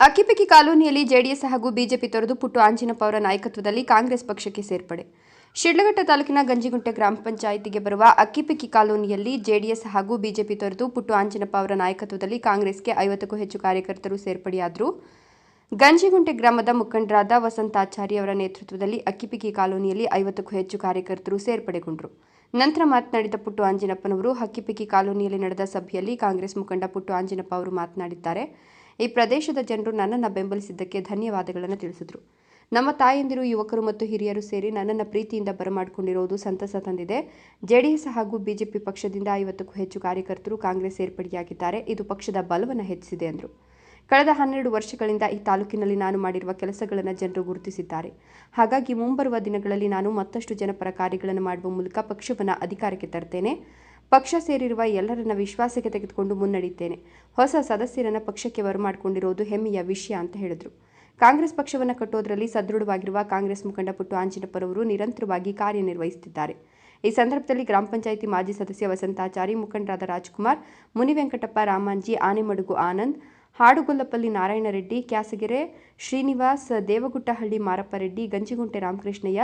ಅಕ್ಕಿಪಿಕ್ಕಿ ಕಾಲೋನಿಯಲ್ಲಿ ಜೆಡಿಎಸ್ ಹಾಗೂ ಬಿಜೆಪಿ ತೊರೆದು ಪುಟ್ಟು ಆಂಜಿನಪ್ಪ ಅವರ ನಾಯಕತ್ವದಲ್ಲಿ ಕಾಂಗ್ರೆಸ್ ಪಕ್ಷಕ್ಕೆ ಸೇರ್ಪಡೆ. ಶಿಡ್ಲಘಟ್ಟ ತಾಲೂಕಿನ ಗಂಜಿಗುಂಟೆ ಗ್ರಾಮ ಪಂಚಾಯಿತಿಗೆ ಬರುವ ಅಕ್ಕಿಪಿಕ್ಕಿ ಕಾಲೋನಿಯಲ್ಲಿ ಜೆಡಿಎಸ್ ಹಾಗೂ ಬಿಜೆಪಿ ತೊರೆದು ಪುಟ್ಟು ಆಂಜಿನಪ್ಪ ಅವರ ನಾಯಕತ್ವದಲ್ಲಿ ಕಾಂಗ್ರೆಸ್ಗೆ ಐವತ್ತಕ್ಕೂ ಹೆಚ್ಚು ಕಾರ್ಯಕರ್ತರು ಸೇರ್ಪಡೆಯಾದರು. ಗಂಜಿಗುಂಟೆ ಗ್ರಾಮದ ಮುಖಂಡರಾದ ವಸಂತಾಚಾರಿ ಅವರ ನೇತೃತ್ವದಲ್ಲಿ ಅಕ್ಕಿಪಿಕ್ಕಿ ಕಾಲೋನಿಯಲ್ಲಿ ಐವತ್ತಕ್ಕೂ ಹೆಚ್ಚು ಕಾರ್ಯಕರ್ತರು ಸೇರ್ಪಡೆಗೊಂಡರು. ನಂತರ ಮಾತನಾಡಿದ ಪುಟ್ಟು ಆಂಜಿನಪ್ಪನವರು ಹಕ್ಕಿಪಿಕ್ಕಿ ಕಾಲೋನಿಯಲ್ಲಿ ನಡೆದ ಸಭೆಯಲ್ಲಿ ಕಾಂಗ್ರೆಸ್ ಮುಖಂಡ ಪುಟ್ಟು ಆಂಜಿನಪ್ಪ ಅವರು ಮಾತನಾಡಿದ್ದಾರೆ. ಈ ಪ್ರದೇಶದ ಜನರು ನನ್ನನ್ನು ಬೆಂಬಲಿಸಿದ್ದಕ್ಕೆ ಧನ್ಯವಾದಗಳನ್ನು ತಿಳಿಸಿದರು. ನಮ್ಮ ತಾಯಂದಿರು, ಯುವಕರು ಮತ್ತು ಹಿರಿಯರು ಸೇರಿ ನನ್ನನ್ನು ಪ್ರೀತಿಯಿಂದ ಬರಮಾಡಿಕೊಂಡಿರುವುದು ಸಂತಸ ತಂದಿದೆ. ಜೆಡಿಎಸ್ ಹಾಗೂ ಬಿಜೆಪಿ ಪಕ್ಷದಿಂದ ಐವತ್ತಕ್ಕೂ ಹೆಚ್ಚು ಕಾರ್ಯಕರ್ತರು ಕಾಂಗ್ರೆಸ್ ಸೇರ್ಪಡೆಯಾಗಿದ್ದಾರೆ. ಇದು ಪಕ್ಷದ ಬಲವನ್ನು ಹೆಚ್ಚಿಸಿದೆ ಎಂದರು. ಕಳೆದ ಹನ್ನೆರಡು ವರ್ಷಗಳಿಂದ ಈ ತಾಲೂಕಿನಲ್ಲಿ ನಾನು ಮಾಡಿರುವ ಕೆಲಸಗಳನ್ನು ಜನರು ಗುರುತಿಸಿದ್ದಾರೆ. ಹಾಗಾಗಿ ಮುಂಬರುವ ದಿನಗಳಲ್ಲಿ ನಾನು ಮತ್ತಷ್ಟು ಜನಪರ ಕಾರ್ಯಗಳನ್ನು ಮಾಡುವ ಮೂಲಕ ಪಕ್ಷವನ್ನು ಅಧಿಕಾರಕ್ಕೆ ತರ್ತೇನೆ. ಪಕ್ಷ ಸೇರಿರುವ ಎಲ್ಲರನ್ನ ವಿಶ್ವಾಸಕ್ಕೆ ತೆಗೆದುಕೊಂಡು ಮುನ್ನಡೆಯುತ್ತೇನೆ. ಹೊಸ ಸದಸ್ಯರನ್ನ ಪಕ್ಷಕ್ಕೆ ಬರಮಾಡಿಕೊಂಡಿರುವುದು ಹೆಮ್ಮೆಯ ವಿಷಯ ಅಂತ ಹೇಳಿದರು. ಕಾಂಗ್ರೆಸ್ ಪಕ್ಷವನ್ನು ಕಟ್ಟೋದರಲ್ಲಿ ಸದೃಢವಾಗಿರುವ ಕಾಂಗ್ರೆಸ್ ಮುಖಂಡ ಪುಟ್ಟು ಆಂಜನಪ್ಪರವರು ನಿರಂತರವಾಗಿ ಕಾರ್ಯನಿರ್ವಹಿಸುತ್ತಿದ್ದಾರೆ. ಈ ಸಂದರ್ಭದಲ್ಲಿ ಗ್ರಾಮ ಪಂಚಾಯಿತಿ ಮಾಜಿ ಸದಸ್ಯ ವಸಂತಾಚಾರಿ, ಮುಖಂಡರಾದ ರಾಜ್ಕುಮಾರ್ ಮುನಿವೆಂಕಟಪ್ಪ ರಾಮಾಂಜಿ, ಆನೆಮಡುಗು ಆನಂದ್, ಹಾಡುಗೊಲ್ಲಪಲ್ಲಿ ನಾರಾಯಣರೆಡ್ಡಿ ಕ್ಯಾಸಗೆರೆ ಶ್ರೀನಿವಾಸ್, ದೇವಗುಟ್ಟಹಳ್ಳಿ ಮಾರಪ್ಪ ರೆಡ್ಡಿ, ಗಂಜಿಗುಂಟೆ ರಾಮಕೃಷ್ಣಯ್ಯ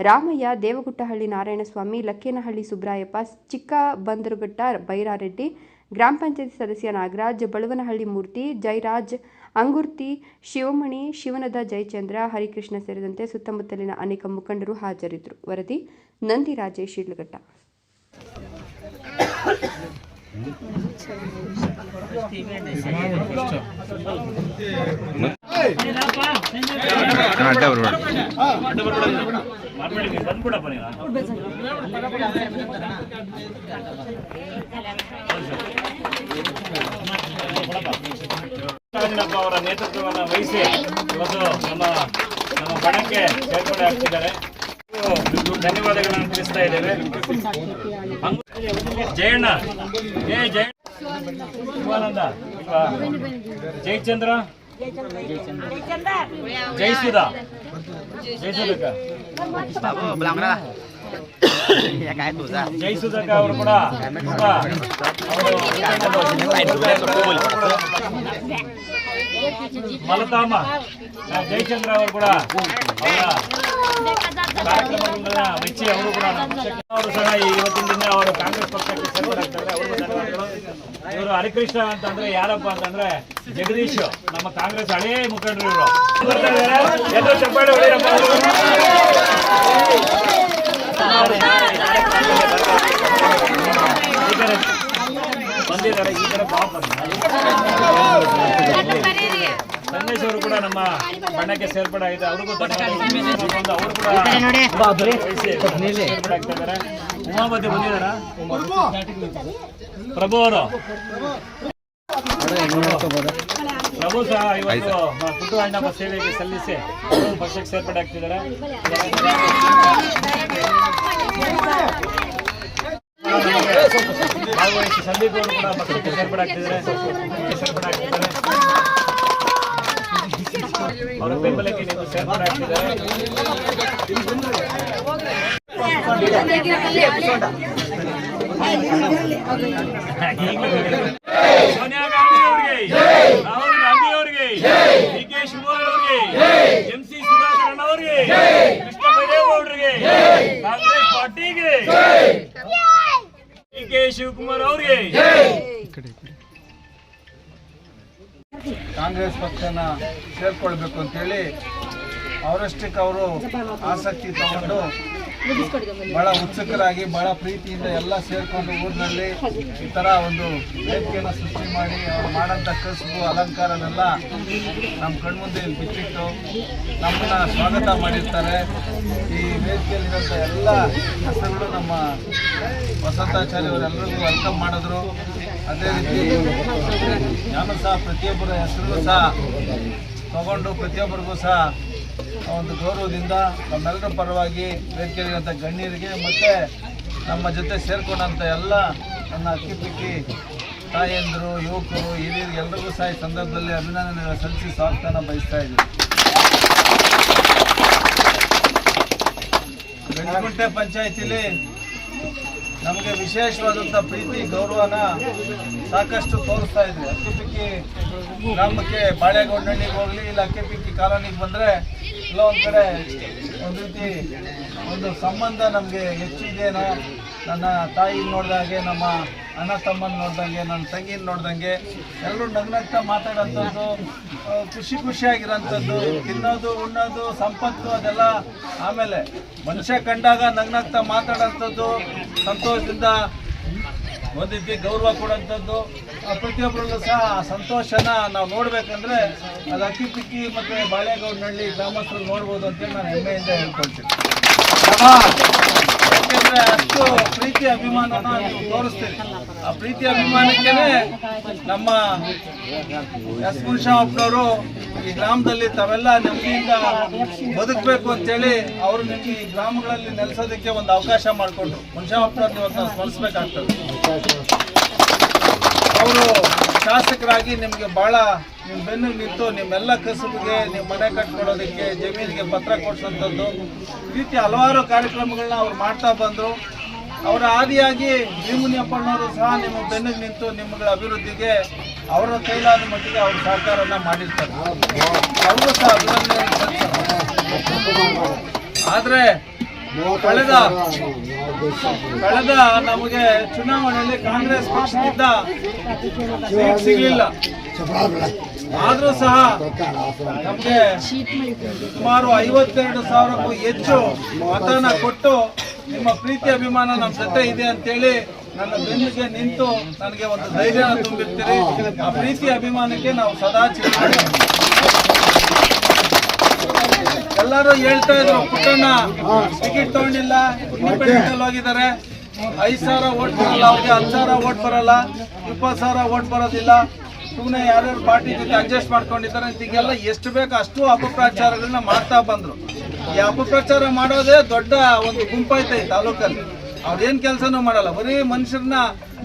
ರಾಮಯ್ಯ, ದೇವಗುಟ್ಟಹಳ್ಳಿ ನಾರಾಯಣಸ್ವಾಮಿ, ಲಕ್ಕೇನಹಳ್ಳಿ ಸುಬ್ರಾಯಪ್ಪ ಚಿಕ್ಕ ಬಂದರುಘಟ್ಟ ಬೈರಾರೆಡ್ಡಿ, ಗ್ರಾಮ ಪಂಚಾಯತಿ ಸದಸ್ಯ ನಾಗರಾಜ್, ಬಳವನಹಳ್ಳಿ ಮೂರ್ತಿ, ಜೈರಾಜ್, ಅಂಗುರ್ತಿ, ಶಿವಮಣಿ, ಶಿವನದ ಜಯಚಂದ್ರ, ಹರಿಕೃಷ್ಣ ಸೇರಿದಂತೆ ಸುತ್ತಮುತ್ತಲಿನ ಅನೇಕ ಮುಖಂಡರು ಹಾಜರಿದ್ದರು. ವರದಿ ನಂದಿ ರಾಜೇಶ್, ಶಿಡ್ಲಘಟ್ಟ. ಅವರ ನೇತೃತ್ವವನ್ನು ವಹಿಸಿ ಇವತ್ತು ನಮ್ಮ ನಮ್ಮ ಬಣಕ್ಕೆ ಸೇರ್ಪಡೆ ಆಗ್ತಿದ್ದಾರೆ ಧನ್ಯವಾದಗಳನ್ನು ತಿಳಿಸ್ತಾ ಇದ್ದೇವೆ. ಜಯಣ್ಣ, ಏ ಜಯ ಶಿವಾನಂದ ಜಯಚಂದ್ರ? ಜಯಸುಧ. ಜಯಸುಧಕ್ಕ ಜಯಸುಧಕ್ಕ ಅವರು ಕೂಡ ಕೂಡ ಅವರು ಮಲತಾಮ ಜಯಚಂದ್ರ ಅವರು ಕೂಡ ಅವರ ಕಾರ್ಯಕ್ರಮಗಳನ್ನ ಮೆಚ್ಚಿ ಅವರು ಕೂಡ ಅವರು ಸಹ ಇವತ್ತಿನ ದಿನ ಅವರು ಕಾಂಗ್ರೆಸ್ ಪಕ್ಷಕ್ಕೆ ಸೇರ್ಪಡೆಯಾಗ್ತಾರೆ ಅವರು ಧನ್ಯವಾದಗಳು ಇವರು ಹರಿಕೃಷ್ಣ ಅಂತಂದ್ರೆ ಯಾರಪ್ಪ ಅಂತಂದ್ರೆ ಜಗದೀಶ್ ನಮ್ಮ ಕಾಂಗ್ರೆಸ್ ಹಳೇ ಮುಖಂಡರು ಇವರು. ಬರ್ತಾ ಇದ್ದಾರೆ. ಎಲ್ಲರೂ ಚಪ್ಪಾಳೆ ಹೊಡೆಯಪ್ಪ. ಈ ಕಡೆ ಬಂದಿದ್ದಾರೆ ಈ ಕಡೆ ಪಾಪ ಸಂದೇಶ್ ಅವರು ಕೂಡ ನಮ್ಮ ಬಣ್ಣಕ್ಕೆ ಸೇರ್ಪಡೆ ಆಗಿದೆ. ಅವ್ರಿಗೂ ಧನ್ಯವಾದಗಳು. ಅವರು ಕೂಡ ವಹಿಸಿ ಸೇರ್ಪಡೆ ಆಗ್ತಾ ಇದ್ದಾರೆ. ಉಮಾಪತಿ ಬಂದಿದಾರ ಪ್ರಭು ಅವರು. ಪ್ರಭು ಸಹ ಇವತ್ತು ಪುಟ್ಟು ಅಣ್ಣಪ್ಪ ಸೇವೆಗೆ ಸಲ್ಲಿಸಿ ಪಕ್ಷಕ್ಕೆ ಸೇರ್ಪಡೆ ಆಗ್ತಿದ್ದಾರೆ. ಭಾಗವಹಿಸಿ ಸಂದೀಪ್ ಅವರು ಕೂಡ ಪಕ್ಷಕ್ಕೆ ಸೇರ್ಪಡೆ ಆಗ್ತಿದ್ದಾರೆ. ಸೇರ್ಪಡೆ ಆಗ್ತಿದ್ದಾರೆ. ಅವರ ಬೆಂಬಲಕ್ಕೆ ನೀವು ಸೇರ್ಪಡೆ ಆಗ್ತಿದ್ದಾರೆ. ಸೋನಿಯಾ ಗಾಂಧಿ ಅವರಿಗೆ, ರಾಹುಲ್ ಗಾಂಧಿ ಅವರಿಗೆ, ಡಿ ಕೆ ಶಿವಕುಮಾರ್ ಅವರಿಗೆ ಎಂ ಸಿ ಸುಧಾಕರನ್ ಅವರಿಗೆ ಕೃಷ್ಣ ಬೈರೇಗೌಡರಿಗೆ ಕಾಂಗ್ರೆಸ್ ಪಾರ್ಟಿಗೆ, ಡಿ ಕೆ ಶಿವಕುಮಾರ್ ಅವರಿಗೆ. ಕಾಂಗ್ರೆಸ್ ಪಕ್ಷನ ಸೇರ್ಕೊಳ್ಬೇಕು ಅಂತೇಳಿ, ಅವರಷ್ಟಕ್ಕೆ ಅವರು ಆಸಕ್ತಿ ತಗೊಂಡು ಬಹಳ ಉತ್ಸುಕರಾಗಿ, ಬಹಳ ಪ್ರೀತಿಯಿಂದ ಎಲ್ಲ ಸೇರ್ಕೊಂಡು ಊರಿನಲ್ಲಿ ಈ ಥರ ಒಂದು ವೇದಿಕೆಯನ್ನು ಸೃಷ್ಟಿ ಮಾಡಿ, ಅವ್ರು ಮಾಡೋಂಥ ಕಸುಬು ಅಲಂಕಾರನೆಲ್ಲ ನಮ್ಮ ಕಣ್ಮುಂದೆ ಇಲ್ಲಿ ಬಿಚ್ಚಿಟ್ಟು ನಮ್ಮನ್ನ ಸ್ವಾಗತ ಮಾಡಿರ್ತಾರೆ. ಈ ವೇದಿಕೆಯಲ್ಲಿರೋಂಥ ಎಲ್ಲ ಹೆಸರುಗಳು ನಮ್ಮ ವಸಂತಾಚಾರ್ಯ ಅವರೆಲ್ಲರಿಗೂ ವೆಲ್ಕಮ್ ಮಾಡಿದ್ರು. ಅದೇ ರೀತಿ ನಾನು ಸಹ ಪ್ರತಿಯೊಬ್ಬರ ಹೆಸರು ಸಹ ತಗೊಂಡು ಪ್ರತಿಯೊಬ್ಬರಿಗೂ ಸಹ ಒಂದು ಗೌರವದಿಂದ ನಮ್ಮೆಲ್ಲರ ಪರವಾಗಿ ವೇದಿಕೆಯಲ್ಲಿರುವಂಥ ಗಣ್ಯರಿಗೆ ಮತ್ತು ನಮ್ಮ ಜೊತೆ ಸೇರಿಕೊಂಡಂಥ ಎಲ್ಲ ನನ್ನ ಅಕ್ಕಿಪಿಕ್ಕಿ ತಾಯಂದಿರು, ಯುವಕರು ಹಿರಿಯರಿಗೆ ಎಲ್ಲರಿಗೂ ಸಹ ಈ ಸಂದರ್ಭದಲ್ಲಿ ಅಭಿನಂದನೆ ಸಲ್ಲಿಸಿ ಸ್ವಾಗತನ ಬಯಸ್ತಾ ಇದ್ದೀವಿ ಗಂಜಗುಂಟೆ ಪಂಚಾಯತಿಲಿ ನಮಗೆ ವಿಶೇಷವಾದಂಥ ಪ್ರೀತಿ, ಗೌರವನ ಸಾಕಷ್ಟು ತೋರಿಸ್ತಾ ಇದ್ವಿ. ಅಕ್ಕಿಪಿಕ್ಕಿ ಗ್ರಾಮಕ್ಕೆ ಬಾಳೆಗೊಂಡಳ್ಳಿಗೆ ಹೋಗಲಿ, ಇಲ್ಲ ಅಕ್ಕಿಪಿಕ್ಕಿ ಕಾಲೋನಿಗೆ ಬಂದರೆ ಎಲ್ಲೋ ಒಂದು ಕಡೆ ಒಂದು ರೀತಿ ಒಂದು ಸಂಬಂಧ ನಮಗೆ ಹೆಚ್ಚಿದೇನೋ. ನನ್ನ ತಾಯಿ ಹಾಗೆ, ನಮ್ಮ ಅಣ್ಣ ತಮ್ಮನ ನೋಡ್ದಂಗೆ ನನ್ನ ತಂಗಿನ ನೋಡ್ದಂಗೆ ಎಲ್ಲರೂ ನಗ್ನಗ್ತಾ ಮಾತಾಡೋಂಥದ್ದು ಖುಷಿ ಖುಷಿಯಾಗಿರೋಂಥದ್ದು ತಿನ್ನೋದು, ಉಣ್ಣೋದು, ಸಂಪತ್ತು ಅದೆಲ್ಲ ಆಮೇಲೆ ಮನುಷ್ಯ ಕಂಡಾಗ ನಗ್ನಗ್ತಾ ಮಾತಾಡೋಂಥದ್ದು ಸಂತೋಷದಿಂದ ರೀತಿ ಗೌರವ ಕೊಡೋಂಥದ್ದು ಪ್ರತಿಯೊಬ್ಬರಲ್ಲೂ ಸಹ ಆ ಸಂತೋಷನ ನಾವು ನೋಡಬೇಕಂದ್ರೆ ಅದು ಅಕ್ಕಿ ಪಿಕ್ಕಿ ಮತ್ತು ಬಾಳೆಗೌಡನಹಳ್ಳಿ ಗ್ರಾಮಸ್ಥರು ನೋಡ್ಬೋದು ಅಂತ ನಾನು ಹೆಮ್ಮೆಯಿಂದ ಹೇಳ್ಕೊಳ್ತೀನಿ. ಯಾಕೆಂದ್ರೆ ಅಷ್ಟು ಪ್ರೀತಿ ಅಭಿಮಾನ ನೀವು ತೋರಿಸ್ತೀರಿ. ಆ ಪ್ರೀತಿ ಅಭಿಮಾನಕ್ಕೇನೆ ನಮ್ಮ ಎಸ್ ಮುನ್ಷಾಪ್ನವರು ಈ ಗ್ರಾಮದಲ್ಲಿ ತಾವೆಲ್ಲ ನೆಮ್ಮದಿಯಿಂದ ಬದುಕಬೇಕು ಅಂತೇಳಿ ಅವರು ನಿಮಗೆ ಈ ಗ್ರಾಮಗಳಲ್ಲಿ ನೆಲೆಸೋದಕ್ಕೆ ಒಂದು ಅವಕಾಶ ಮಾಡಿಕೊಂಡು ಮುನ್ಶಾ ಇವತ್ತು ಸ್ಮರಿಸ್ಬೇಕಾಗ್ತದೆ. ಅವರು ಶಾಸಕರಾಗಿ ನಿಮಗೆ ಭಾಳ ನಿಮ್ಮ ಬೆನ್ನು ನಿಂತು ನಿಮ್ಮೆಲ್ಲ ಕಸುಬಿಗೆ ನಿಮ್ಮ ಮನೆ ಕಟ್ಕೊಡೋದಕ್ಕೆ ಜಮೀನಿಗೆ ಪತ್ರ ಕೊಡ್ಸೋಂಥದ್ದು. ಈ ರೀತಿ ಹಲವಾರು ಕಾರ್ಯಕ್ರಮಗಳನ್ನ ಅವ್ರು ಮಾಡ್ತಾ ಬಂದರು. ಅವರ ಆದಿಯಾಗಿ ಭೀಮುನಿಯಪ್ಪಣ್ಣವರು ಸಹ ನಿಮ್ಮ ಬೆನ್ನಿಗೆ ನಿಂತು ನಿಮ್ಮಗಳ ಅಭಿವೃದ್ಧಿಗೆ ಅವರ ಕೈಲಾದ ಮಟ್ಟಿಗೆ ಅವ್ರ ಸಹಕಾರನ ಮಾಡಿರ್ತಾರೆ. ಅವರು ಸಹ ಅಭಿನಂದನೆ ಆದರೆ ಕಳೆದ ಕಳೆದ ನಮಗೆ ಚುನಾವಣೆಯಲ್ಲಿ ಕಾಂಗ್ರೆಸ್ ಪಕ್ಷದಿಂದ ಸೀಟ್ ಸಿಗಲಿಲ್ಲ. ಆದ್ರೂ ಸಹ ನಮಗೆ ಸುಮಾರು ಐವತ್ತೆರಡು ಸಾವಿರಕ್ಕೂ ಹೆಚ್ಚು ಮತನ ಕೊಟ್ಟು ನಿಮ್ಮ ಪ್ರೀತಿ ಅಭಿಮಾನ ನಮ್ಮ ಜೊತೆ ಇದೆ ಅಂತೇಳಿ ನನ್ನ ಬೆನ್ನಿಗೆ ನಿಂತು ನನಗೆ ಒಂದು ಧೈರ್ಯ ತುಂಬಿರ್ತೀರಿ. ಆ ಪ್ರೀತಿ ಅಭಿಮಾನಕ್ಕೆ ನಾವು ಸದಾ ಚಿರ ಎಲ್ಲರೂ ಹೇಳ್ತಾ ಇದ್ರು, ಪುಟ್ಟಣ್ಣ ಟಿಕೆಟ್ ತಗೊಂಡಿಲ್ಲ ಇಂಡಿಪೆಂಡೆಂಟ್ ಅಲ್ಲಿ ಹೋಗಿದ್ದಾರೆ. ಐದ್ ಸಾವಿರ ಓಟ್ ಬರಲ್ಲ, ಅವ್ರಿಗೆ ಹತ್ತು ಸಾವಿರ ಓಟ್ ಬರಲ್ಲ, ಇಪ್ಪತ್ತು ಸಾವಿರ ಓಟ್ ಬರೋದಿಲ್ಲ. ಸುಮ್ಮನೆ ಯಾರ್ಯಾರು ಪಾರ್ಟಿ ಜೊತೆ ಅಡ್ಜಸ್ಟ್ ಮಾಡ್ಕೊಂಡಿದ್ದಾರೆ ಈಗೆಲ್ಲ ಎಷ್ಟು ಬೇಕು ಅಷ್ಟು ಅಪಪ್ರಚಾರಗಳನ್ನ ಮಾಡ್ತಾ ಬಂದ್ರು. ಈ ಅಪಪ್ರಚಾರ ಮಾಡೋದೇ ದೊಡ್ಡ ಒಂದು ಗುಂಪೈತೆ ಈ ತಾಲೂಕಲ್ಲಿ. ಅವ್ರೇನು ಕೆಲಸನೂ ಮಾಡಲ್ಲ, ಬರೀ ಮನುಷ್ಯರನ್ನ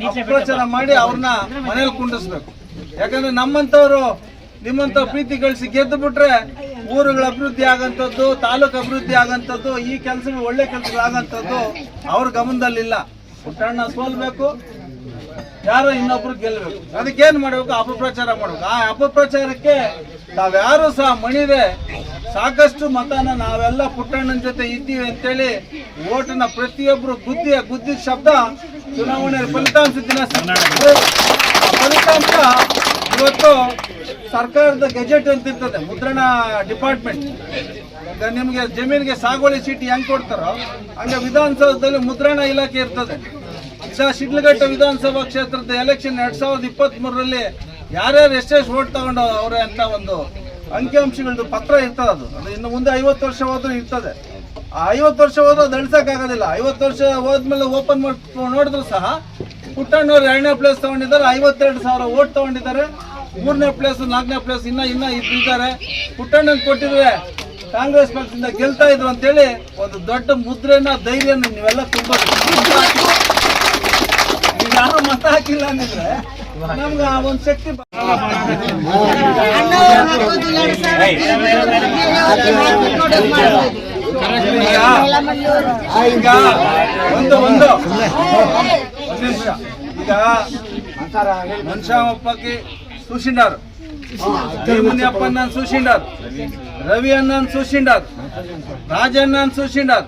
ಅಪಪ್ರಚಾರ ಮಾಡಿ ಅವ್ರನ್ನ ಮನೇಲಿ ಕುಂಡಿಸ್ಬೇಕು. ಯಾಕಂದ್ರೆ ನಮ್ಮಂತವ್ರು ನಿಮ್ಮಂಥ ಪ್ರೀತಿ ಗಳಿಸಿ ಗೆದ್ದು ಬಿಟ್ರೆ ಊರುಗಳ ಅಭಿವೃದ್ಧಿ ಆಗಂಥದ್ದು, ತಾಲೂಕು ಅಭಿವೃದ್ಧಿ ಆಗಂಥದ್ದು, ಈ ಕೆಲಸಗಳು ಒಳ್ಳೆ ಕೆಲಸಗಳಾಗಂಥದ್ದು ಅವ್ರ ಗಮನದಲ್ಲಿಲ್ಲ. ಪುಟ್ಟಣ್ಣ ಸೋಲ್ಬೇಕು, ಯಾರೋ ಇನ್ನೊಬ್ರು ಗೆಲ್ಲಬೇಕು ಅದಕ್ಕೇನು ಮಾಡಬೇಕು? ಅಪಪ್ರಚಾರ ಮಾಡಬೇಕು. ಆ ಅಪಪ್ರಚಾರಕ್ಕೆ ನಾವ್ಯಾರು ಸಹ ಮಣಿದೆ ಸಾಕಷ್ಟು ಮತನ ನಾವೆಲ್ಲ ಪುಟ್ಟಣ್ಣನ ಜೊತೆ ಇದ್ದೀವಿ ಅಂತೇಳಿ ಓಟನ ಪ್ರತಿಯೊಬ್ಬರು ಗುದ್ದಿ ಗುದ್ದಿದ ಶಬ್ದ ಚುನಾವಣೆ ಫಲಿತಾಂಶ ದಿನ ಫಲಿತಾಂಶ ಇವತ್ತು ಸರ್ಕಾರದ ಗೆಜೆಟ್ ಅಂತ ಇರ್ತದೆ, ಮುದ್ರಣ ಡಿಪಾರ್ಟ್ಮೆಂಟ್. ಈಗ ನಿಮಗೆ ಜಮೀನಿಗೆ ಸಾಗುವಳಿ ಚೀಟಿ ಹೆಂಗ್ ಕೊಡ್ತಾರೋ, ಹಂಗೆ ವಿಧಾನಸೌಧದಲ್ಲಿ ಮುದ್ರಣ ಇಲಾಖೆ ಇರ್ತದೆ. ಈಗ ಶಿಡ್ಲಘಟ್ಟ ವಿಧಾನಸಭಾ ಕ್ಷೇತ್ರದ ಎಲೆಕ್ಷನ್ ಎರಡ್ ಸಾವಿರದ ಇಪ್ಪತ್ತ್ ಮೂರರಲ್ಲಿ ಯಾರ್ಯಾರು ಎಷ್ಟೆಷ್ಟು ಓಟ್ ತಗೊಂಡು ಅವ್ರೆ ಅಂತ ಒಂದು ಅಂಕಿಅಂಶಗಳದ್ದು ಪತ್ರ ಇರ್ತದೆ ಅದು. ಅದು ಇನ್ನು ಮುಂದೆ ಐವತ್ತು ವರ್ಷ ಹೋದ್ರೂ ಇರ್ತದೆ. ಆ ಐವತ್ತು ವರ್ಷ ಹೋದ್ರೂ ಅದು ಐವತ್ತು ವರ್ಷ ಹೋದ್ಮೇಲೆ ಓಪನ್ ಮಾಡಿ ನೋಡಿದ್ರು ಸಹ, ಪುಟ್ಟಣ್ಣವ್ರು ಎರಡನೇ ಪ್ಲೇಸ್ ತಗೊಂಡಿದ್ದಾರೆ, ಐವತ್ತೆರಡು ಸಾವಿರ ಓಟ್ ತಗೊಂಡಿದ್ದಾರೆ. ಮೂರನೇ ಪ್ಲೇಸ್ ನಾಲ್ಕನೇ ಪ್ಲೇಸ್ ಇನ್ನ ಇನ್ನ ಇದ್ದಾರೆ. ಪುಟ್ಟಣ್ಣನ್ ಕೊಟ್ಟಿದ್ರೆ ಕಾಂಗ್ರೆಸ್ ಪಕ್ಷದಿಂದ ಗೆಲ್ತಾ ಇದ್ರು ಅಂತೇಳಿ ಒಂದು ದೊಡ್ಡ ಮುದ್ರೆನ, ಧೈರ್ಯನ ನೀವೆಲ್ಲ ತುಂಬಾ ಯಾರು ಮತ ಹಾಕಿಲ್ಲ ಅಂದಿದ್ರೆ ನಮ್ಗೆ ಆ ಒಂದು ಶಕ್ತಿ ಈಗ ಒಂದು ಒಂದು. ಒಂದು ನಿಮಿಷ. ಈಗ చూసిండారు. భీముని అప్పన్నాను చూసిండారు. రవి అన్నాను చూసిండారు. రాజన్నాను చూసిండారు.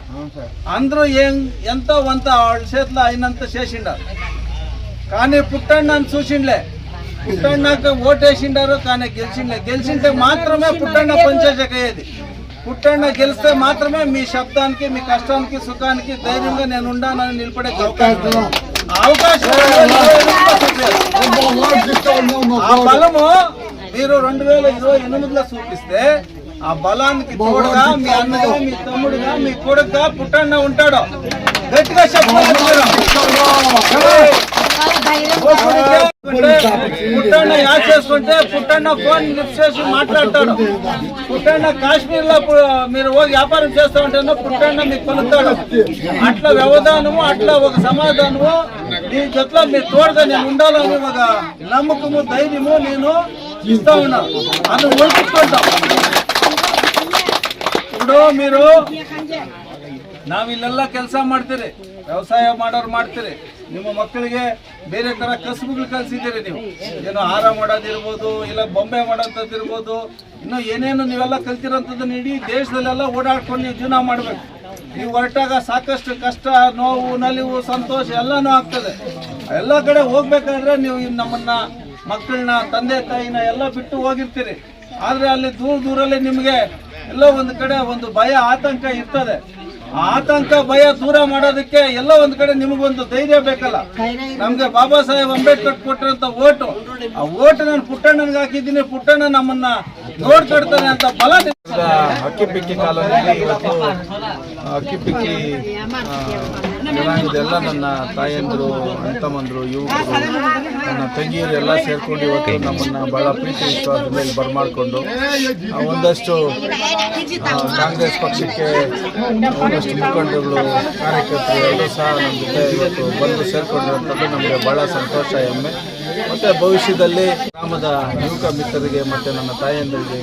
అందరూ ఏం ఎంతో వంత వాళ్ళ చేతిలో అయినంత చేసిండారు. కానీ పుట్టన్నాను చూసిండలే. పుట్టన్నాక ఓటేసిండారు కానీ గెలిచిండే గెలిచింటే మాత్రమే పుట్టన్న పనిచేసకయ్యేది పుట్టన్న గెలిస్తే మాత్రమే మీ శబ్దానికి మీ కష్టానికి సుఖానికి ధైర్యంగా నేను ఉండానని నిలబడే అవకాశం అవకాశం ఆ బలము మీరు రెండు వేల ఇరవై ఎనిమిదిలో చూపిస్తే ఆ బలానికి తోడుగా మీ అన్నగా మీ తమ్ముడుగా మీ కొడుకుగా పుట్టన్న ఉంటాడు. గట్టిగా చెప్పాలి మీరు. పుట్టన్న యాడ్ చేసుకుంటే పుట్టన్న ఫోన్ లిఫ్ట్ చేసి మాట్లాడతాడు పుట్టన్న కాశ్మీర్ లో మీరు ఓ వ్యాపారం చేస్తా ఉంటేనో పుట్టన్న మీకు కొలుస్తాడు అట్లా వ్యవధానము అట్లా ఒక సమాధానము నీ జట్ల మీరు తోడుగా నేను ఉండాలని ఒక నమ్మకము ధైర్యము నేను ఇస్తా ఉన్నా అది ఒలుచుకుంటాం ఇప్పుడు మీరు ನಾವಿಲ್ಲೆಲ್ಲ ಕೆಲಸ ಮಾಡ್ತೀರಿ ವ್ಯವಸಾಯ ಮಾಡೋರು ಮಾಡ್ತೀರಿ ನಿಮ್ಮ ಮಕ್ಕಳಿಗೆ ಬೇರೆ ತರ ಕಸುಬುಗಳು ಕಲಿಸಿದ್ದೀರಿ ನೀವು. ಏನೋ ಹಾರ ಮಾಡೋದಿರ್ಬೋದು, ಇಲ್ಲ ಬೊಂಬೆ ಮಾಡೋಂಥದ್ದು ಇರ್ಬೋದು ಇನ್ನು ಏನೇನು ನೀವೆಲ್ಲ ಕಲ್ತಿರೋಂಥದ್ದನ್ನು ಇಡೀ ದೇಶದಲ್ಲೆಲ್ಲ ಓಡಾಡ್ಕೊಂಡು ನೀವು ಜೀವನ ಮಾಡಬೇಕು. ನೀವು ಹೊರಟಾಗ ಸಾಕಷ್ಟು ಕಷ್ಟ, ನೋವು, ನಲಿವು, ಸಂತೋಷ ಎಲ್ಲನೂ ಆಗ್ತದೆ. ಎಲ್ಲ ಕಡೆ ಹೋಗ್ಬೇಕಾದ್ರೆ ನೀವು ನಮ್ಮನ್ನ ಮಕ್ಕಳನ್ನ, ತಂದೆ, ತಾಯಿನ ಎಲ್ಲ ಬಿಟ್ಟು ಹೋಗಿರ್ತೀರಿ. ಆದರೆ ಅಲ್ಲಿ ದೂರ ದೂರಲ್ಲಿ ನಿಮಗೆ ಎಲ್ಲ ಒಂದು ಕಡೆ ಒಂದು ಭಯ, ಆತಂಕ ಇರ್ತದೆ. ಆತಂಕ, ಭಯ ದೂರ ಮಾಡೋದಕ್ಕೆ ಎಲ್ಲ ಒಂದ್ ಕಡೆ ನಿಮಗೊಂದು ಧೈರ್ಯ ಬೇಕಲ್ಲ. ನಮ್ಗೆ ಬಾಬಾ ಸಾಹೇಬ್ ಅಂಬೇಡ್ಕರ್ ಕೊಟ್ಟಿರಂತ ಓಟು. ಆ ಓಟ್ ನಾನು ಪುಟ್ಟಣ್ಣನ್ ಹಾಕಿದ್ದೀನಿ, ಪುಟ್ಟಣ್ಣ ನಮ್ಮನ್ನ ನೋಡ್ಕೊಡ್ತಾನೆ ಅಂತ ಬಲ ಅಕ್ಕಿ ಪಿಕ್ಕಿ ಕಾಲೋನಿ ಇವತ್ತು ಅಕ್ಕಿ ಜನಾಂಗದೆಲ್ಲ ನನ್ನ ತಾಯಂದರು ಅಂತಮಂದರು ಯುವಕರು, ನನ್ನ ತಂಗಿಯರು ಎಲ್ಲ ಸೇರ್ಕೊಂಡು ಇವತ್ತು ನಮ್ಮನ್ನ ಬಹಳ ಪ್ರೀತಿ ವಿಶ್ವಾಸದಿಂದ ಇಲ್ಲಿ ಬರಮಾಡಿಕೊಂಡು ಒಂದಷ್ಟು ಕಾಂಗ್ರೆಸ್ ಪಕ್ಷಕ್ಕೆ ಒಂದಷ್ಟು ಮುಖಂಡರುಗಳು, ಕಾರ್ಯಕರ್ತರು ಎಲ್ಲರೂ ಸಹ ನಮ್ಮ ಜೊತೆ ಇವತ್ತು ಬಂದು ಸೇರ್ಕೊಂಡಿರುವಂಥದ್ದು ನಮಗೆ ಬಹಳ ಸಂತೋಷ, ಹೆಮ್ಮೆ. ಮತ್ತು ಭವಿಷ್ಯದಲ್ಲಿ ಗ್ರಾಮದ ಯುವಕ ಮಿತ್ರರಿಗೆ ಮತ್ತು ನನ್ನ ತಾಯಂದಿರಿಗೆ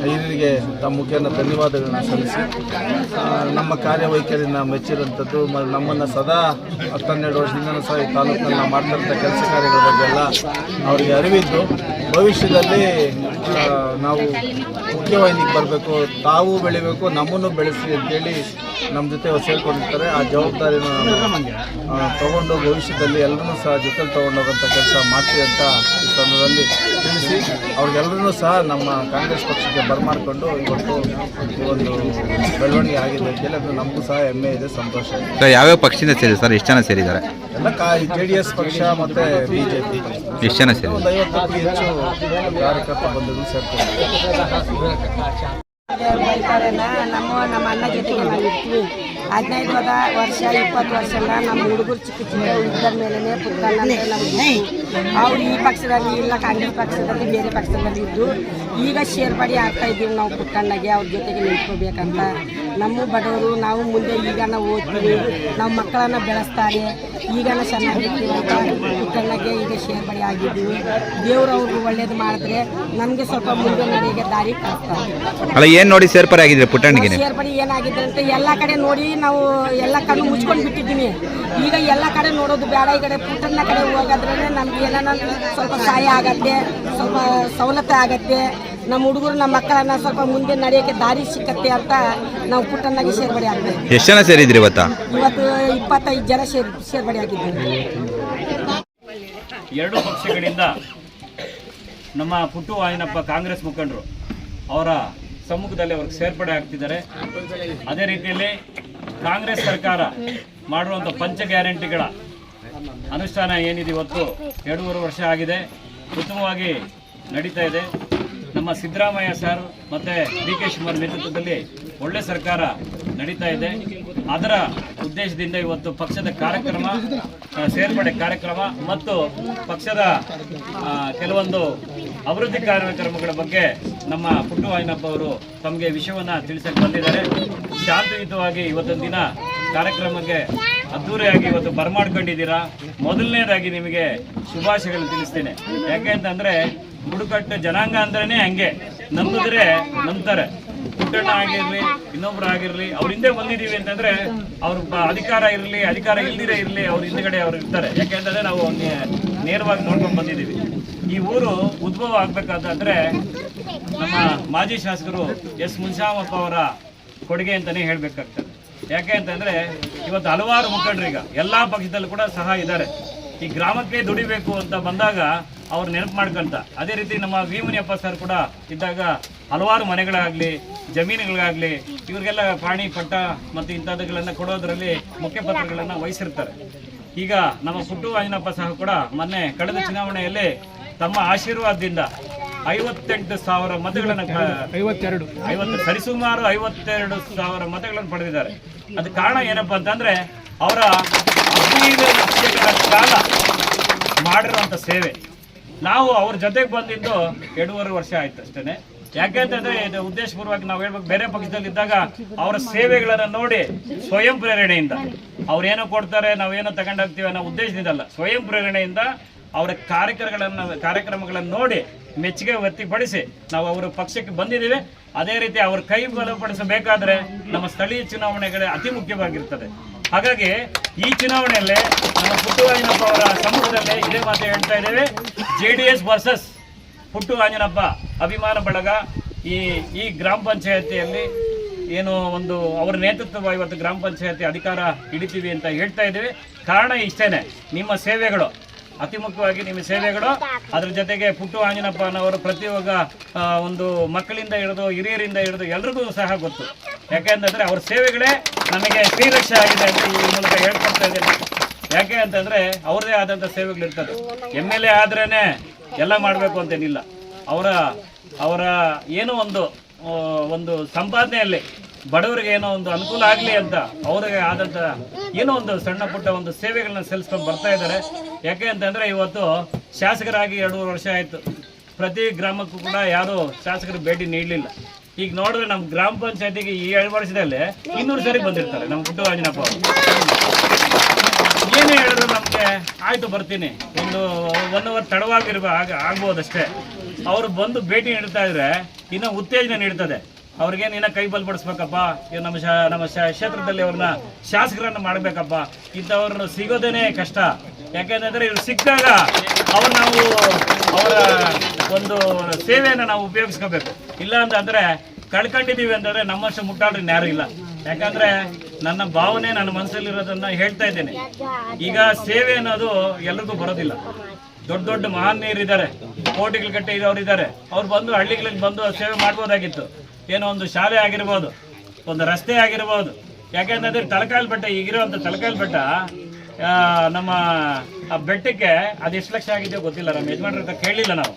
ಹಿರಿಯರಿಗೆ ತಮ್ಮ ಮುಖೇನ ಧನ್ಯವಾದಗಳನ್ನು ಸಲ್ಲಿಸಿ ನಮ್ಮ ಕಾರ್ಯವೈಖರಿನ ಮೆಚ್ಚಿರುವಂಥದ್ದು ಮ, ನಮ್ಮನ್ನು ಸದಾ ಹತ್ತನ್ನೆರಡು ವರ್ಷದಿಂದ ಸಹ ಈ ತಾಲೂಕಿನಲ್ಲಿ ಮಾಡ್ತಕ್ಕಂಥ ಕೆಲಸ ಕಾರ್ಯಗಳ ಬಗ್ಗೆ ಎಲ್ಲ ಅವರಿಗೆ ಅರಿವಿದ್ದು. ಭವಿಷ್ಯದಲ್ಲಿ ನಾವು ಮುಖ್ಯವಾಹಿನಿಗೆ ಬರಬೇಕು ತಾವು ಬೆಳಿಬೇಕು ನಮ್ಮನ್ನು ಬೆಳೆಸಿ ಅಂತೇಳಿ ನಮ್ಮ ಜೊತೆ ಸೇರಿಕೊಂಡಿರ್ತಾರೆ ಆ ಜವಾಬ್ದಾರಿನ ತಗೊಂಡು ಭವಿಷ್ಯದಲ್ಲಿ ಎಲ್ಲರೂ ಸಹ ಜೊತೆಲಿ ತಗೊಂಡೋಗೋಂಥ ಕೆಲಸ ಮಾಡ್ತೀವಿ ಅಂತ ಸಂದರ್ಭದಲ್ಲಿ ತಿಳಿಸಿ ಅವ್ರಿಗೆಲ್ಲರೂ ಸಹ ನಮ್ಮ ಕಾಂಗ್ರೆಸ್ ಪಕ್ಷಕ್ಕೆ ಬರಮಾಡಿಕೊಂಡು ಇವತ್ತು ಈ ಒಂದು ಬೆಳವಣಿಗೆ ಆಗಿದೆ ಅಂತೇಳಿ ಅದು ನಮಗೂ ಸಹ ಹೆಮ್ಮೆ ಇದೆ ಸಂತೋಷ ಇದೆ. ಸರ್ ಯಾವ್ಯಾವ ಪಕ್ಷದಿಂದ ಸೇರಿ ಸರ್? ಎಷ್ಟು ಜನ ಸೇರಿದ್ದಾರೆ? ಎಲ್ಲ ಕಾ ಜೆ ಡಿ ಎಸ್ ಪಕ್ಷ ಮತ್ತು ಬಿ ಜೆ ಪಿ ಎಷ್ಟು ಜನ ಸೇರಿ ಒಂದು ಐವತ್ತಕ್ಕೂ ಹೆಚ್ಚು ಕಾರ್ಯಕರ್ತ ಬಂದರು ಸೇರ್ತಾರೆ ನಮ್ಮ ನಮ್ಮ ಅಣ್ಣ ಜೊತೆಗೆ ಹದಿನೈದು ವದ ವರ್ಷ ಇಪ್ಪತ್ತು ವರ್ಷ ಎಲ್ಲ ನಮ್ಮ ಹುಡುಗರು ಚಿಕ್ಕ ಚಿಕ್ಕ ಹುಡುಗರ. ಮೇಲೆ ಅವ್ರು ಈ ಪಕ್ಷದಲ್ಲಿ ಇಲ್ಲ ಕಾಂಗ್ರೆಸ್ ಪಕ್ಷದಲ್ಲಿ ಬೇರೆ ಪಕ್ಷದಲ್ಲಿ ಇದ್ದು ಈಗ ಶೇರ್ಪಡಿ ಆಗ್ತಾ ಇದ್ದೀವಿ ನಾವು ಪುಟ್ಟಣ್ಣಗೆ ಅವ್ರ ಜೊತೆಗೆ ನಿಂತ್ಕೋಬೇಕಂತ. ನಮ್ಮ ಬಡವರು ನಾವು ಮುಂದೆ ಈಗ ನಾವು ಓದ್ತೀವಿ ನಾವು ಮಕ್ಕಳನ್ನ ಬೆಳೆಸ್ತಾರೆ ಈಗನ ಚೆನ್ನಾಗಿರ್ತೀವಿ ಅಂತ ಪುಟ್ಟಣ್ಣಗೆ ಈಗ ಶೇರ್ಪಡಿ ಆಗಿದ್ದೀವಿ ದೇವ್ರು ಅವ್ರಿಗೆ ಒಳ್ಳೇದು ಮಾಡಿದ್ರೆ ನಮಗೆ ಸ್ವಲ್ಪ ಮುಂದೆ ನಡೆಯೋಕೆ ದಾರಿ ಕಳಿಸ್ತಾರೆ ಅಲ್ಲ ಏನು ನೋಡಿ ಸೇರ್ಪಡೆ ಆಗಿದ್ರೆ ಪುಟ್ಟಣ್ಣಿಗೆ ಸೇರ್ಪಡೆ ಏನಾಗಿದೆ ಅಂತ ಎಲ್ಲ ಕಡೆ ನೋಡಿ ನಾವು ಎಲ್ಲ ಕಡೆ ಮುಚ್ಕೊಂಡು ಬಿಟ್ಟಿದ್ದೀನಿ. ಈಗ ಎಲ್ಲ ಕಡೆ ನೋಡೋದು ಬೇಡ ಈ ಕಡೆ ಪುಟ್ಟಣ್ಣ ಕಡೆ ಹೋಗೋದ್ರೇ ನಮ್ಗೆ ಏನಾನ ಸ್ವಲ್ಪ ಸಹಾಯ ಆಗತ್ತೆ ಸ್ವಲ್ಪ ಸವಲತ್ತು ಆಗತ್ತೆ. ನಮ್ಮ ಹುಡುಗರು ನಮ್ಮ ಮಕ್ಕಳನ್ನ ಸ್ವಲ್ಪ ಮುಂದೆ ನಡೆಯೋಕೆ ದಾರಿ ಸಿಕ್ಕತ್ತೆ ಅಂತ ನಾವು ಪುಟ್ಟನ್ನಾಗಿ ಸೇರ್ಪಡೆ ಆಗ್ತೀವಿ ಎಷ್ಟು ಜನ ಸೇರಿದ್ರಿ ಇವತ್ತ? ಇವತ್ತು ಇಪ್ಪತ್ತೈದು ಜನ ಸೇರ್ ಸೇರ್ಪಡೆ ಆಗಿದ್ದೀವಿ. ಎರಡು ಪಕ್ಷಗಳಿಂದ ನಮ್ಮ ಪುಟ್ಟು ಆಯನಪ್ಪ ಕಾಂಗ್ರೆಸ್ ಮುಖಂಡರು ಅವರ ಸಮ್ಮುಖದಲ್ಲಿ ಅವ್ರಿಗೆ ಸೇರ್ಪಡೆ ಆಗ್ತಿದ್ದಾರೆ. ಅದೇ ರೀತಿಯಲ್ಲಿ ಕಾಂಗ್ರೆಸ್ ಸರ್ಕಾರ ಮಾಡುವಂಥ ಪಂಚ ಗ್ಯಾರಂಟಿಗಳ ಅನುಷ್ಠಾನ ಏನಿದೆ ಇವತ್ತು? ಎರಡೂವರೆ ವರ್ಷ ಆಗಿದೆ. ಉತ್ತಮವಾಗಿ ನಡೀತಾ ಇದೆ. ನಮ್ಮ ಸಿದ್ದರಾಮಯ್ಯ ಸರ್ ಮತ್ತು ಡಿ ಕೆ ಶಿವರ್ ನೇತೃತ್ವದಲ್ಲಿ ಒಳ್ಳೆ ಸರ್ಕಾರ ನಡೀತಾ ಇದೆ. ಅದರ ಉದ್ದೇಶದಿಂದ ಇವತ್ತು ಪಕ್ಷದ ಕಾರ್ಯಕ್ರಮ ಸೇರ್ಪಡೆ ಕಾರ್ಯಕ್ರಮ ಮತ್ತು ಪಕ್ಷದ ಕೆಲವೊಂದು ಅಭಿವೃದ್ಧಿ ಕಾರ್ಯಕ್ರಮಗಳ ಬಗ್ಗೆ ನಮ್ಮ ಪುಟ್ಟು ಆಯ್ನಪ್ಪ ಅವರು ತಮಗೆ ವಿಷಯವನ್ನು ತಿಳಿಸಕ್ಕೆ ಬಂದಿದ್ದಾರೆ. ಶಾಂತಿಯುತವಾಗಿ ಇವತ್ತೊಂದು ದಿನ ಕಾರ್ಯಕ್ರಮಕ್ಕೆ ಅದ್ದೂರಿಯಾಗಿ ಇವತ್ತು ಬರಮಾಡ್ಕೊಂಡಿದ್ದೀರಾ? ಮೊದಲನೇದಾಗಿ ನಿಮಗೆ ಶುಭಾಶಯಗಳು ತಿಳಿಸ್ತೇನೆ. ಯಾಕೆ ಅಂತಂದ್ರೆ ಬುಡುಕಟ್ಟು ಜನಾಂಗ ಅಂದ್ರೆ ಹಂಗೆ. ನಂಬಿದ್ರೆ ನಂಬ್ತಾರೆ. ಪುಟ್ಟಣ್ಣ ಆಗಿರಲಿ, ಇನ್ನೊಬ್ರು ಆಗಿರ್ಲಿ, ಅವ್ರ ಹಿಂದೆ ಬಂದಿದ್ದೀವಿ ಅಂತಂದ್ರೆ ಅವ್ರ ಅಧಿಕಾರ ಇರಲಿ, ಅಧಿಕಾರ ಇಲ್ದಿರ ಇರಲಿ, ಅವ್ರ ಹಿಂದ್ಗಡೆ ಅವ್ರು ಇರ್ತಾರೆ. ಯಾಕೆಂತಂದ್ರೆ ನಾವು ನೇರವಾಗಿ ನೋಡ್ಕೊಂಡು ಬಂದಿದ್ದೀವಿ. ಈ ಊರು ಉದ್ಭವ ಆಗ್ಬೇಕಾದ್ರೆ ನಮ್ಮ ಮಾಜಿ ಶಾಸಕರು ಎಸ್ ಮುನ್ಸಾಮಪ್ಪ ಅವರ ಕೊಡುಗೆ ಅಂತಾನೆ ಹೇಳ್ಬೇಕಾಗ್ತದೆ. ಯಾಕೆ ಅಂತಂದ್ರೆ ಇವತ್ತು ಹಲವಾರು ಮುಖಂಡರು ಈಗ ಎಲ್ಲಾ ಪಕ್ಷದಲ್ಲೂ ಕೂಡ ಸಹ ಇದ್ದಾರೆ. ಈ ಗ್ರಾಮಕ್ಕೆ ದುಡಿಬೇಕು ಅಂತ ಬಂದಾಗ ಅವ್ರು ನೆನಪು ಮಾಡ್ಕೊಂತ. ಅದೇ ರೀತಿ ನಮ್ಮ ವಿ ಮುನಿಯಪ್ಪ ಸರ್ ಕೂಡ ಇದ್ದಾಗ ಹಲವಾರು ಮನೆಗಳಾಗ್ಲಿ, ಜಮೀನುಗಳಾಗ್ಲಿ, ಇವ್ರಿಗೆಲ್ಲ ಪಾಣಿ, ಪಟ್ಟ ಮತ್ತು ಇಂಥದ್ದುಗಳನ್ನ ಕೊಡೋದ್ರಲ್ಲಿ ಮುಖ್ಯ ಪತ್ರಗಳನ್ನ ವಹಿಸಿರ್ತಾರೆ. ಈಗ ನಮ್ಮ ಪುಟ್ಟು ಅಂಜನಪ್ಪ ಸಹ ಕೂಡ ಮೊನ್ನೆ ಕಳೆದ ಚುನಾವಣೆಯಲ್ಲಿ ತಮ್ಮ ಆಶೀರ್ವಾದದಿಂದ ಐವತ್ತೆಂಟು ಸಾವಿರ ಮತಗಳನ್ನು ಐವತ್ತೆರಡು. ಐವತ್ತು ಸರಿಸುಮಾರು ಐವತ್ತೆರಡು ಸಾವಿರ ಮತಗಳನ್ನು ಪಡೆದಿದ್ದಾರೆ. ಅದಕ್ಕೆ ಕಾರಣ ಏನಪ್ಪಾ ಅಂತಂದ್ರೆ ಅವರ ಹದಿನೈದು ವರ್ಷಗಳ ಕಾಲ ಮಾಡಿರುವಂತ ಸೇವೆ. ನಾವು ಅವ್ರ ಜೊತೆಗೆ ಬಂದಿದ್ದು ಎರಡೂವರೆ ವರ್ಷ ಆಯ್ತು ಅಷ್ಟೇನೆ. ಯಾಕೆ ಅಂತಂದ್ರೆ ಇದು ಉದ್ದೇಶಪೂರ್ವಕ ನಾವು ಹೇಳ್ಬೇಕು ಬೇರೆ ಪಕ್ಷದಲ್ಲಿ ಇದ್ದಾಗ ಅವರ ಸೇವೆಗಳನ್ನ ನೋಡಿ ಸ್ವಯಂ ಪ್ರೇರಣೆಯಿಂದ. ಅವ್ರೇನೋ ಕೊಡ್ತಾರೆ ನಾವೇನೋ ತಗೊಂಡೋಗ್ತೀವಿ ಅನ್ನೋ ಉದ್ದೇಶದಿಂದಲ್ಲ ಸ್ವಯಂ ಪ್ರೇರಣೆಯಿಂದ ಅವರ ಕಾರ್ಯಕ್ರಮಗಳನ್ನು ಕಾರ್ಯಕ್ರಮಗಳನ್ನು ನೋಡಿ ಮೆಚ್ಚುಗೆ ವ್ಯಕ್ತಿಪಡಿಸಿ ನಾವು ಅವರ ಪಕ್ಷಕ್ಕೆ ಬಂದಿದ್ದೀವಿ. ಅದೇ ರೀತಿ ಅವ್ರ ಕೈ ಬಲಪಡಿಸಬೇಕಾದ್ರೆ ನಮ್ಮ ಸ್ಥಳೀಯ ಚುನಾವಣೆಗಳೇ ಅತಿ ಮುಖ್ಯವಾಗಿರ್ತದೆ. ಹಾಗಾಗಿ ಈ ಚುನಾವಣೆಯಲ್ಲಿ ನಮ್ಮ ಪುಟ್ಟು ಆಂಜನಪ್ಪ ಅವರ ಸಮ್ಮುಖದಲ್ಲಿ ಇದೇ ಮಾತು ಹೇಳ್ತಾ ಇದ್ದೇವೆ. J D S versus Puttu Anjanappa ಅಭಿಮಾನ ಬಳಗ. ಈ ಈ ಗ್ರಾಮ ಪಂಚಾಯತಿಯಲ್ಲಿ ಏನು ಒಂದು ಅವರ ನೇತೃತ್ವ ಇವತ್ತು ಗ್ರಾಮ ಪಂಚಾಯತಿ ಅಧಿಕಾರ ಹಿಡಿತೀವಿ ಅಂತ ಹೇಳ್ತಾ ಇದ್ದೀವಿ. ಕಾರಣ ಇಷ್ಟೇನೆ. ನಿಮ್ಮ ಸೇವೆಗಳು ಅತಿ ಮುಖ್ಯವಾಗಿ ನಿಮ್ಮ ಸೇವೆಗಳು. ಅದ್ರ ಜೊತೆಗೆ ಪುಟ್ಟು ಆಂಜನಪ್ಪನವರು ಪ್ರತಿಯೊಬ್ಬ ಒಂದು ಮಕ್ಕಳಿಂದ ಹಿಡಿದು ಹಿರಿಯರಿಂದ ಹಿಡಿದು ಎಲ್ರಿಗೂ ಸಹ ಗೊತ್ತು. ಯಾಕೆಂತಂದ್ರೆ ಅವ್ರ ಸೇವೆಗಳೇ ನಮಗೆ ಶ್ರೀರಕ್ಷ ಆಗಿದೆ ಅಂತ ಈ ಮೂಲಕ ಹೇಳ್ಕೊಡ್ತಾ ಇದ್ದೇನೆ. ಯಾಕೆ ಅಂತಂದ್ರೆ ಅವ್ರದೇ ಆದಂಥ ಸೇವೆಗಳಿರ್ತದೆ. ಎಂ ಎಲ್ ಎ ಆದ್ರೇನೆ ಎಲ್ಲ ಮಾಡಬೇಕು ಅಂತೇನಿಲ್ಲ. ಅವರ ಅವರ ಏನೋ ಒಂದು ಒಂದು ಸಂಪಾದನೆಯಲ್ಲಿ ಬಡವರಿಗೆ ಏನೋ ಒಂದು ಅನುಕೂಲ ಆಗಲಿ ಅಂತ ಅವರಿಗೆ ಆದಂಥ ಏನೋ ಒಂದು ಸಣ್ಣ ಪುಟ್ಟ ಒಂದು ಸೇವೆಗಳನ್ನ ಸಲ್ಲಿಸ್ಕೊಂಡು ಬರ್ತಾ ಇದ್ದಾರೆ. ಯಾಕೆ ಅಂತಂದ್ರೆ ಇವತ್ತು ಶಾಸಕರಾಗಿ ಎರಡೂವರೆ ವರ್ಷ ಆಯ್ತು. ಪ್ರತಿ ಗ್ರಾಮಕ್ಕೂ ಕೂಡ ಯಾರು ಶಾಸಕರು ಭೇಟಿ ನೀಡಲಿಲ್ಲ. ಈಗ ನೋಡಿದ್ರೆ ನಮ್ಮ ಗ್ರಾಮ ಪಂಚಾಯತಿಗೆ ಈ ಎರಡು ವರ್ಷದಲ್ಲಿ ಇನ್ನೂರು ಸರಿ ಬಂದಿರ್ತಾರೆ ನಮ್ಮ ಪುಟ್ಟು ಆಂಜನಪ್ಪ ಅವರು. ಏನೇ ಹೇಳಿದ್ರು ನಮಗೆ, ಆಯ್ತು, ಬರ್ತೀನಿ. ಒಂದು ಒನ್ ಅವರ್ ತಡವಾಗಿರ್ಬ ಆಗ ಆಗ್ಬೋದಷ್ಟೇ. ಅವರು ಬಂದು ಭೇಟಿ ನೀಡ್ತಾ ಇದ್ರೆ ಇನ್ನೂ ಉತ್ತೇಜನ ನೀಡ್ತದೆ. ಅವ್ರಿಗೇನು ನಿನ್ನ ಕೈ ಬಲಪಡಿಸ್ಬೇಕಪ್ಪ. ಇವ್ರು ನಮ್ಮ ನಮ್ಮ ಕ್ಷೇತ್ರದಲ್ಲಿ ಅವ್ರನ್ನ ಶಾಸಕರನ್ನ ಮಾಡಬೇಕಪ್ಪ. ಇಂಥವ್ರನ್ನ ಸಿಗೋದೇನೆ ಕಷ್ಟ. ಯಾಕೆಂದ್ರೆ ಇವ್ರು ಸಿಕ್ಕಾಗ ಅವ್ರು ನಾವು ಅವರ ಒಂದು ಸೇವೆಯನ್ನು ನಾವು ಉಪಯೋಗಿಸ್ಕೋಬೇಕು. ಇಲ್ಲ ಅಂತಂದ್ರೆ ಕಳ್ಕೊಂಡಿದೀವಿ ಅಂತಂದ್ರೆ ನಮ್ಮಷ್ಟು ಮುಟ್ಟಾಡ್ರಿ ಯಾರು ಇಲ್ಲ. ಯಾಕಂದ್ರೆ ನನ್ನ ಭಾವನೆ ನನ್ನ ಮನಸ್ಸಲ್ಲಿರೋದನ್ನ ಹೇಳ್ತಾ ಇದ್ದೇನೆ. ಈಗ ಸೇವೆ ಅನ್ನೋದು ಎಲ್ರಿಗೂ ಬರೋದಿಲ್ಲ. ದೊಡ್ಡ ದೊಡ್ಡ ಮಹಾನೀಯರಿದ್ದಾರೆ ಕೋಟಿಗಳ ಕಟ್ಟೆ ಇರೋರು ಇದ್ದಾರೆ ಅವ್ರು ಬಂದು ಹಳ್ಳಿಗಳಿಗೆ ಬಂದು ಸೇವೆ ಮಾಡ್ಬೋದಾಗಿತ್ತು. ಏನೋ ಒಂದು ಶಾಲೆ ಆಗಿರ್ಬೋದು, ಒಂದು ರಸ್ತೆ ಆಗಿರ್ಬೋದು. ಯಾಕೆಂತಂದ್ರೆ ತಲಕಾಲ್ ಬೆಟ್ಟ ಈಗಿರುವಂಥ ತಲಕಾಲ್ ಬೆಟ್ಟ ನಮ್ಮ, ಆ ಬೆಟ್ಟಕ್ಕೆ ಅದು ಎಷ್ಟು ಲಕ್ಷ ಆಗಿದೆಯೋ ಗೊತ್ತಿಲ್ಲ, ನಮ್ಮ ಯಜಮಾನ್ರ ಹತ್ರ ಕೇಳಿಲ್ಲ ನಾವು.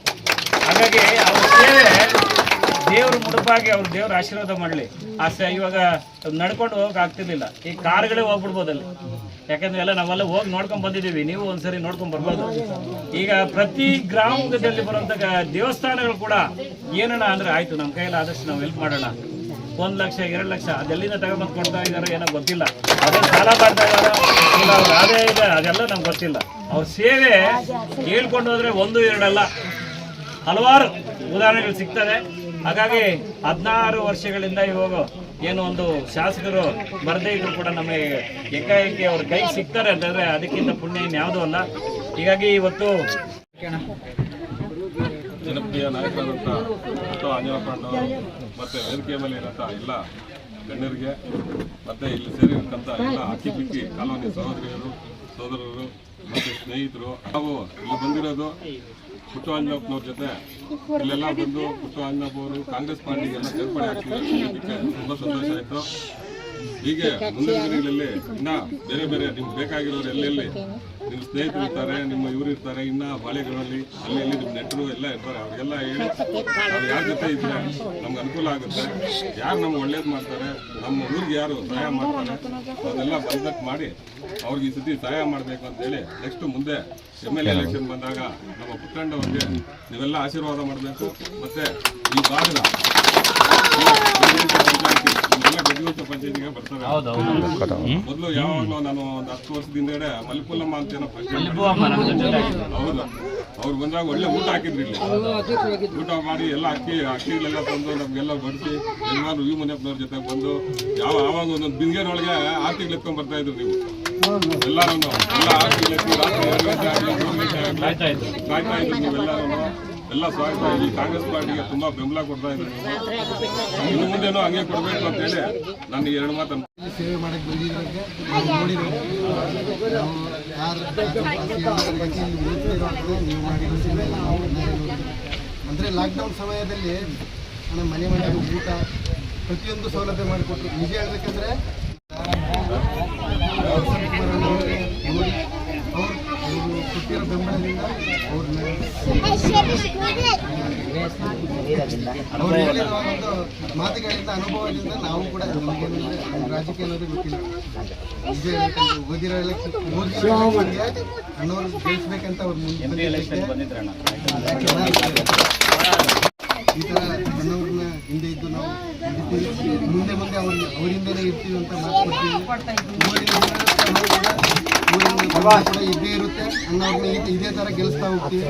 ಹಾಗಾಗಿ ಅವ್ರ ಸೇವೆ ದೇವ್ರ ಮುಡುಪಾಗಿ ಅವ್ರ ದೇವ್ರ ಆಶೀರ್ವಾದ ಮಾಡಲಿ. ಆ ಇವಾಗ ನಡ್ಕೊಂಡು ಹೋಗಕ್ ಆಗ್ತಿರ್ಲಿಲ್ಲ. ಈ ಕಾರ್ಗಳೇ ಹೋಗ್ಬಿಡ್ಬೋದು ಅಲ್ಲಿ. ಯಾಕಂದ್ರೆ ಎಲ್ಲ ನಾವೆಲ್ಲ ಹೋಗಿ ನೋಡ್ಕೊಂಡ್ ಬಂದಿದ್ದೀವಿ. ನೀವು ಒಂದ್ಸರಿ ನೋಡ್ಕೊಂಡ್ ಬರ್ಬೋದು. ಈಗ ಪ್ರತಿ ಗ್ರಾಮದಲ್ಲಿ ಬರುವಂತ ದೇವಸ್ಥಾನಗಳು ಕೂಡ ಏನಣ್ಣ ಅಂದ್ರೆ ಆಯ್ತು ನಮ್ಮ ಕೈಯಲ್ಲಿ ಆದಷ್ಟು ನಾವು ಹೆಲ್ಪ್ ಮಾಡೋಣ. ಒಂದ್ ಲಕ್ಷ, ಎರಡು ಲಕ್ಷ, ಅದೆಲ್ಲಿಂದ ತಗೊಂಡ್ಬಂದು ಕೊಡ್ತಾ ಇದಾರೆ ಏನೋ ಗೊತ್ತಿಲ್ಲ. ಅದೇ ಸಾಲ ಮಾಡ್ತಾ ಇದಾರ ಆದಾಯ ಇದೆ, ಅದೆಲ್ಲ ನಮ್ಗೆ ಗೊತ್ತಿಲ್ಲ. ಅವ್ರ ಸೇವೆ ಹೇಳ್ಕೊಂಡು ಹೋದ್ರೆ ಒಂದು, ಎರಡಲ್ಲ. ಹಲವಾರು ಉದಾಹರಣೆಗಳು ಸಿಗ್ತದೆ. ಹಾಗಾಗಿ ಹದಿನಾರು ವರ್ಷಗಳಿಂದ ಇವಾಗ ಏನು ಒಂದು ಶಾಸಕರು ಬರದೇ ಇದ್ರು ಕೂಡ ನಮಗೆ ಏಕಾಏಕಿ ಅವ್ರ ಕೈ ಸಿಗ್ತಾರೆ ಅಂತಂದರೆ ಅದಕ್ಕಿಂತ ಪುಣ್ಯ ಇನ್ಯಾವುದೂ ಅಲ್ಲ. ಹೀಗಾಗಿ ಇವತ್ತು ಜನಪ್ರಿಯ ನಾಯಕರಾದಂಥ ಮತ್ತು ಆಂಜನಪ್ಪಣ್ಣವರು ಮತ್ತು ವೇದಿಕೆಯ ಮೇಲೆ ಇರೋಂಥ ಎಲ್ಲ ಗಣ್ಯರಿಗೆ, ಮತ್ತು ಇಲ್ಲಿ ಸೇರಿರ್ತಕ್ಕಂಥ ಎಲ್ಲ ಅಕ್ಕಿ ಬಿಕ್ಕಿ ಕಾಲೋನಿ ಸಹೋದರಿಯರು ಸೋದರರು ಮತ್ತು ಸ್ನೇಹಿತರು, ನಾವು ಇಲ್ಲಿ ಬಂದಿರೋದು ಪುಟ್ಟು ಆಂಜನಪ್ಪನವ್ರ ಜೊತೆ ಇಲ್ಲೆಲ್ಲ ಬಂದು ಅವರು ಕಾಂಗ್ರೆಸ್ ಪಾರ್ಟಿಗೆಲ್ಲ ಸೇರ್ಪಡೆ ಆಗ್ತಿದ್ದಾರೆ ತುಂಬಾ ಸಂತೋಷ ಆಯಿತು. ಹೀಗೆ ಮುಂದಿನ ದಿನಗಳಲ್ಲಿ ಇನ್ನ ಬೇರೆ ಬೇರೆ ನಿಮ್ಗೆ ಬೇಕಾಗಿರೋರು ಎಲ್ಲೆಲ್ಲಿ? ನಿಮ್ಮ ಸ್ನೇಹಿತರು ಇರ್ತಾರೆ, ನಿಮ್ಮ ಇವರು ಇರ್ತಾರೆ, ಇನ್ನ ಬಾಳೆಗಳಲ್ಲಿ ಅಲ್ಲಿ ನಿಮ್ಮ ನೆಂಟರು ಎಲ್ಲ ಇರ್ತಾರೆ, ಅವ್ರಿಗೆಲ್ಲ ಹೇಳಿ ನಾವು ಯಾರ ಜೊತೆ ಇದ್ರೆ ನಮ್ಗೆ ಅನುಕೂಲ ಆಗುತ್ತೆ. ಯಾರು ನಮ್ಗೆ ಒಳ್ಳೇದು ಮಾಡ್ತಾರೆ, ನಮ್ಮ ಊರಿಗೆ ಯಾರು ಸಹಾಯ ಮಾಡ್ತಾರೆ, ಅದೆಲ್ಲ ಬಂದಕ್ ಮಾಡಿ ಅವ್ರಿಗೆ ಈ ಸತಿ ಸಹಾಯ ಮಾಡಬೇಕು ಅಂತ ಹೇಳಿ ನೆಕ್ಸ್ಟ್ ಮುಂದೆ ಎಂ ಎಲ್ ಎಲೆಕ್ಷನ್ ಬಂದಾಗ ನಮ್ಮ ಪುಟ್ಟಣ್ಣವ್ರಿಗೆ ನೀವೆಲ್ಲ ಆಶೀರ್ವಾದ ಮಾಡಬೇಕು. ಮತ್ತೆ ಈ ಭಾಗದ ಮೊದಲು ಯಾವಾಗಲೂ ನಾನು ಒಂದು ಹತ್ತು ವರ್ಷದಿಂದ ಮಲ್ಲಿಪುಲ್ಲಮ್ಮ ಅಂತ ಏನೋ ಹೌದು. ಅವ್ರು ಬಂದಾಗ ಒಳ್ಳೆ ಊಟ ಹಾಕಿದ್ರಿ ಇಲ್ಲಿ ಊಟ ಮಾಡಿ ಎಲ್ಲ ಅಕ್ಕಿ ಅಕ್ಕಿಗಳೆಲ್ಲ ತಂದು ನಮ್ಗೆಲ್ಲ ಬಡಿಸಿ ಎಲ್ಲರೂ ಈ ಮನೆಯಪ್ಪನವ್ರ ಜೊತೆ ಬಂದು ಯಾವ ಆವಾಗ ಒಂದೊಂದು ಬಿಂದಿಗೆನೊಳಗೆ ಆರ್ತಿಗಳು ಎತ್ಕೊಂಡ್ ಬರ್ತಾ ಇದ್ರು ನೀವು ಎಲ್ಲರೂ ಎಲ್ಲ ಆರ್ತಿಗಳು ಎತ್ತಿ ರಾತ್ರಿ ಎರಡು ಗಂಟೆ ಆಗಲಿ ಮೂರು ಗಂಟೆ ಆಗಲಿ ಕಾಯ್ತಾ ಇದ್ರು ಕಾಯ್ತಾ ಇದ್ರು ನೀವೆಲ್ಲರೂ ಎಲ್ಲ ಸ್ವಾಗತ. ಈ ಕಾಂಗ್ರೆಸ್ ಪಾರ್ಟಿಗೆ ತುಂಬಾ ಬೆಂಬಲ ಕೊಡ್ತಾ ಇದ್ದಾರೆ. ಇನ್ನು ಹಂಗೆ ಕೊಡಬೇಕು ಅಂತ ಹೇಳಿ ನಾನು ಈ ಎರಡು ಮಾತನ್ನು ಸೇವೆ ಮಾಡಕ್ಕೆ ಬಂದಿದ್ದಕ್ಕೆ. ಅಂದರೆ ಲಾಕ್ಡೌನ್ ಸಮಯದಲ್ಲಿ ಮನೆ ಮನೆ ಊಟ ಪ್ರತಿಯೊಂದು ಸೌಲಭ್ಯ ಮಾಡಿಕೊಟ್ರು. ನಿಜ ಹೇಳ್ಬೇಕಂದ್ರೆ ನೋಡಿ ಅವ್ರು ಅವರು ಕೊಟ್ಟಿರೋ ಬೆಂಬಲದಿಂದ ಅವ್ರನ್ನ ಅವ್ರು ಹೇಳಿರೋ ಒಂದು ಮಾತುಗಳಿಂದ ಅನುಭವದಿಂದ ನಾವು ಕೂಡ ರಾಜಕೀಯ ಅನ್ನೋದೇ ಗೊತ್ತಿಲ್ಲ ಕೇಳಿಸ್ಬೇಕಂತ ಓದಿರೋ ಅಣ್ಣವ್ರು ಗೆಲ್ಸ್ಬೇಕಂತ ಅವ್ರು ಈ ಥರ ಅಣ್ಣವ್ರನ್ನ ಹಿಂದೆ ಇದ್ದು ನಾವು ಮುಂದೆ ಮುಂದೆ ಅವ್ರ ಅವರಿಂದಲೇ ಇರ್ತೀವಿ ಅಂತ ಮಾತು ಇದ್ದೇ ಇರುತ್ತೆ, ಅಣ್ಣವ್ರನ್ನ ಇದೇ ಥರ ಗೆಲ್ಲಿಸ್ತಾ ಹೋಗ್ತೀವಿ.